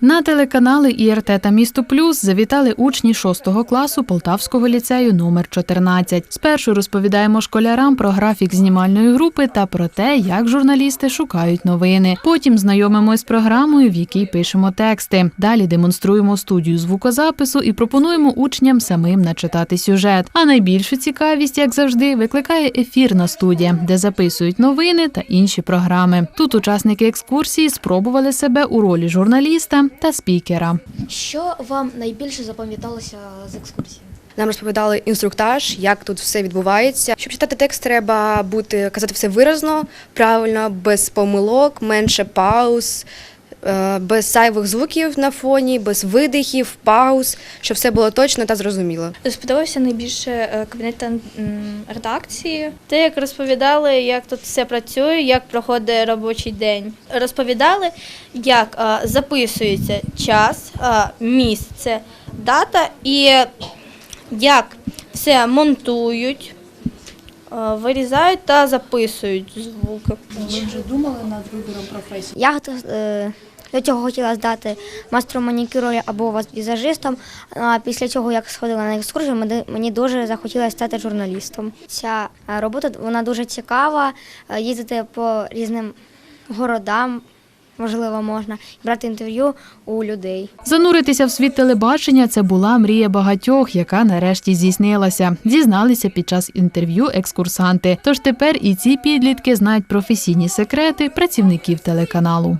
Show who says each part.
Speaker 1: На телеканали ІРТ та Місто Плюс завітали учні 6 класу Полтавського ліцею номер 14. Спершу розповідаємо школярам про графік знімальної групи та про те, як журналісти шукають новини. Потім знайомимось з програмою, в якій пишемо тексти. Далі демонструємо студію звукозапису і пропонуємо учням самим начитати сюжет. А найбільшу цікавість, як завжди, викликає ефірна студія, де записують новини та інші програми. Тут учасники екскурсії спробували себе у ролі журналіста та спікера.
Speaker 2: Що вам найбільше запам'яталося з екскурсії?
Speaker 3: Нам розповідали інструктаж, як тут все відбувається. Щоб читати текст, треба бути казати все виразно, правильно, без помилок, менше пауз, без зайвих звуків на фоні, без видихів, пауз, щоб все було точно та зрозуміло.
Speaker 4: Сподобався найбільше е, кабінет редакції. Те, як розповідали, як тут все працює, як проходить робочий день. Розповідали, як е, записується час, е, місце, дата і як все монтують, е, вирізають та записують звуки. Ви вже думали над вибором професії?
Speaker 5: Я е, до цього хотіла здати мастером манікюру або візажистом. А після цього, як сходила на екскурсію, мене- мені дуже захотілося стати журналістом. Ця е, робота вона дуже цікава. Е, Їздити по різним городам, можливо, можна брати інтерв'ю у людей.
Speaker 1: Зануритися в світ телебачення це була мрія багатьох, яка нарешті здійснилася. Зізналися під час інтерв'ю екскурсанти. Тож тепер і ці підлітки знають професійні секрети працівників телеканалу.